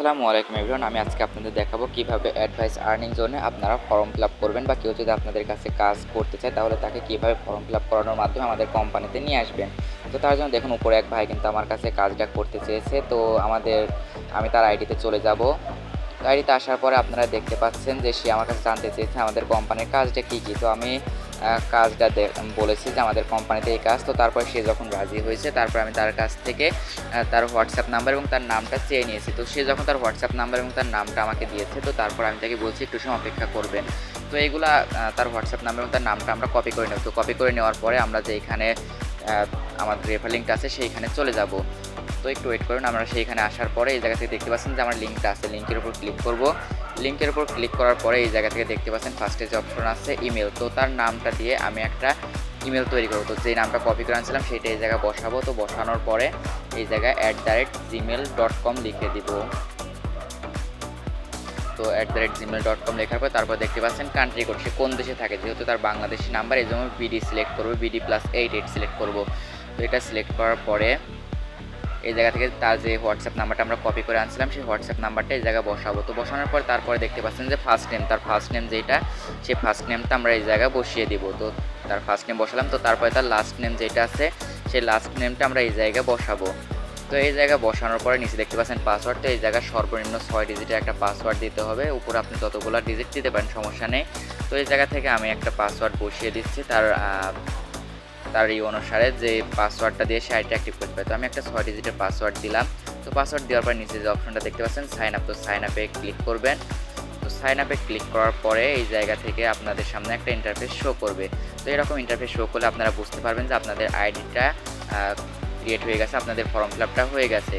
আসসালামু আলাইকুম এভরিওয়ান আমি আজকে আপনাদের দেখাবো কীভাবে অ্যাডভাইস আর্নিং জোনে আপনারা ফর্ম ফিল আপ করবেন বা কেউ যদি আপনাদের কাছে কাজ করতে চায়, তাহলে তাকে কীভাবে ফর্ম ফিল আপ করানোর মাধ্যমে আমাদের কোম্পানিতে নিয়ে আসবেন। তো তার জন্য দেখুন, উপরে এক ভাই কিন্তু আমার কাছে কাজটা করতে চেয়েছে। তো আমাদের, আমি তার আইডিতে চলে যাব। আইডিতে আসার পরে আপনারা দেখতে পাচ্ছেন যে সে আমার কাছে জানতে চেয়েছে আমাদের কোম্পানির কাজটা কী কী। তো আমি কাজটা বলেছি যে আমাদের কোম্পানিতে এই কাজ। তো তারপর সে যখন রাজি হয়েছে, তারপর আমি তার কাছ থেকে তার হোয়াটসঅ্যাপ নাম্বার এবং তার নামটা চেয়ে নিয়েছি। তো সে যখন তার হোয়াটসঅ্যাপ নাম্বার এবং তার নামটা আমাকে দিয়েছে, তো তারপর আমি তাকে বলছি, একটু সময় অপেক্ষা করবেন। তো এইগুলা তার হোয়াটসঅ্যাপ নাম্বার এবং তার নামটা আমরা কপি করে নেব। তো কপি করে নেওয়ার পরে আমরা যে এখানে আমাদের রেফার লিঙ্কটা আছে, সেইখানে চলে যাব। তো একটু ওয়েট করুন, আমরা সেইখানে আসার পরে এই জায়গা থেকে দেখতে পাচ্ছেন যে আমার লিঙ্কটা আছে। লিঙ্কের উপর ক্লিক করব। লিঙ্কের উপর ক্লিক করার পরে এই জায়গা থেকে দেখতে পাচ্ছেন ফার্স্টে যে অপশন আছে ইমেল তো তার নামটা দিয়ে আমি একটা ইমেল তৈরি করব। তো যেই নামটা কপি করে আনছিলাম, সেইটা এই জায়গায় বসাবো। তো বসানোর পরে এই জায়গায় at the rate Gmail dot com লিখে দিব। তো at the rate Gmail dot com লেখার পর তারপর দেখতে পাচ্ছেন কান্ট্রি কোড সে কোন দেশে থাকে? যেহেতু তার বাংলাদেশি নাম্বার এই জন্য বিডি সিলেক্ট করব। BD plus eight eight select করব। তো এটা সিলেক্ট করার পরে এই জায়গা থেকে তার যে হোয়াটসঅ্যাপ নাম্বারটা আমরা কপি করে আনছিলাম, সেই হোয়াটসঅ্যাপ নাম্বারটা এই জায়গায় বসাবো। তো বসানোর পর তারপরে দেখতে পাচ্ছেন যে ফার্স্ট নেম তার ফার্স্ট নেম যেটা সেই ফার্স্ট নেমটা আমরা এই জায়গায় বসিয়ে দিব। তো তার ফার্স্ট নেম বসালাম, তো তারপরে তার লাস্ট নেম যেটা আছে, সেই লাস্ট নেমটা আমরা এই জায়গায় বসাবো। তো এই জায়গায় বসানোর পরে নিচে দেখতে পাচ্ছেন পাসওয়ার্ড তো এই জায়গায় সর্বনিম্ন ছয় ডিজিটের একটা পাসওয়ার্ড দিতে হবে। উপরে আপনি যতগুলো ডিজিট দিতে পারেন, সমস্যা নেই। তো এই জায়গা থেকে আমি একটা পাসওয়ার্ড বসিয়ে দিচ্ছি, তার তার এই অনুসারে যে পাসওয়ার্ডটা দিয়ে সে আইটি অ্যাক্টিভ করতে পারে। তো আমি একটা ছয় ডিজিটের পাসওয়ার্ড দিলাম। তো পাসওয়ার্ড দেওয়ার পর নিচে যে অপশনটা দেখতে পাচ্ছেন সাইন আপ তো সাইন আপে ক্লিক করবেন। তো সাইন আপে ক্লিক করার পরে এই জায়গা থেকে আপনাদের সামনে একটা ইন্টারফেস শো করবে। তো এরকম ইন্টারফেস শো করলে আপনারা বুঝতে পারবেন যে আপনাদের আইডিটা ক্রিয়েট হয়ে গেছে, আপনাদের ফর্ম ফিল আপটা হয়ে গেছে।